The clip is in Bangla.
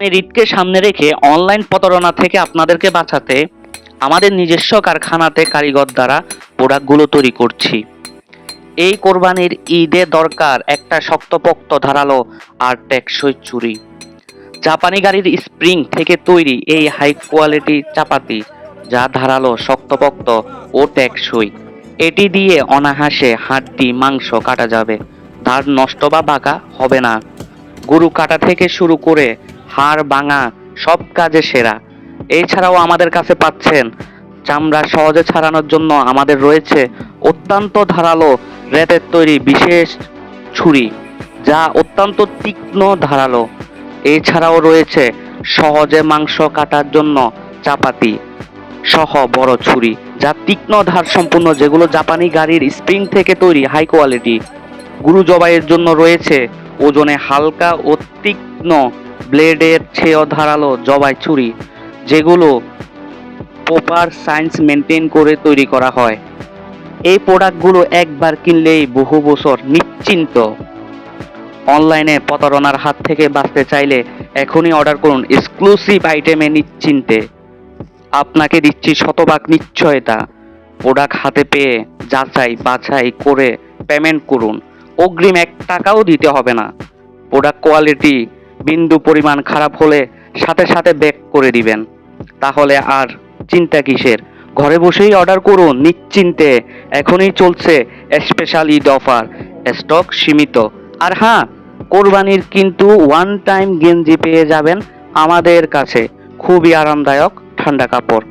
ঈদকে সামনে রেখে অনলাইন প্রতারণা থেকে আপনাদেরকে বাঁচাতে আমাদের নিজস্ব কারখানাতে কারিগর দ্বারা প্রোডাক্টগুলো তৈরি করছি। এই কোরবানির ঈদে দরকার একটা শক্তপোক্ত ধারালো আর টেকসই চুরি। জাপানি গাড়ির স্প্রিং থেকে তৈরি এই হাই কোয়ালিটি চাপাতি যা ধারালো, শক্তপোক্ত ও টেকসই, এটি দিয়ে অনাহাসে হাড্ডি, মাংস কাটা যাবে। ধার নষ্ট বা বাঁকা হবে না। গরু কাটা থেকে শুরু করে হাড় ভাঙা, সব কাজে সেরা। এছাড়াও আমাদের কাছে পাচ্ছেন চামড়া সহজে ছাড়ানোর জন্য আমাদের রয়েছে অত্যন্ত ধারালো রেতের তৈরি বিশেষ ছুরি, যা অত্যন্ত তীক্ষ্ণ ধারালো। এছাড়াও রয়েছে সহজে মাংস কাটার জন্য চাপাতি সহ বড় ছুরি, যা তীক্ষ্ণ ধার সম্পূর্ণ যেগুলো জাপানি গাড়ির স্প্রিং থেকে তৈরি, হাই কোয়ালিটি। গুরু জবাইয়ের জন্য রয়েছে ওজনে হালকা ও তীক্ষ্ণ ব্লেডের ছেয় ধারালো জবাই ছুরি, যেগুলো প্রপার সায়েন্স মেনটেন করে তৈরি করা হয়। এই প্রোডাক্টগুলো একবার কিনলেই বহু বছর নিশ্চিন্ত। অনলাইনে প্রতারণার হাত থেকে বাঁচতে চাইলে এখনই অর্ডার করুন এক্সক্লুসিভ আইটেমে নিশ্চিন্তে। আপনাকে দিচ্ছি শতভাগ নিশ্চয়তা। প্রোডাক্ট হাতে পেয়ে যাচাই বাছাই করে পেমেন্ট করুন। অগ্রিম এক টাকাও দিতে হবে না। প্রোডাক্ট কোয়ালিটি বিন্দু পরিমাণ খারাপ হলে সাথে সাথে ব্যাক করে দিবেন। তাহলে আর চিন্তা কিসের? ঘরে বসেই অর্ডার করুন, নিশ্চিন্তে। এখনই চলছে স্পেশাল ঈদ অফার স্টক সীমিত। আর হ্যাঁ কোরবানির কিন্তু ওয়ান টাইম গেঞ্জি পেয়ে যাবেন আমাদের কাছে। খুবই আরামদায়ক ঠান্ডা কাপড়।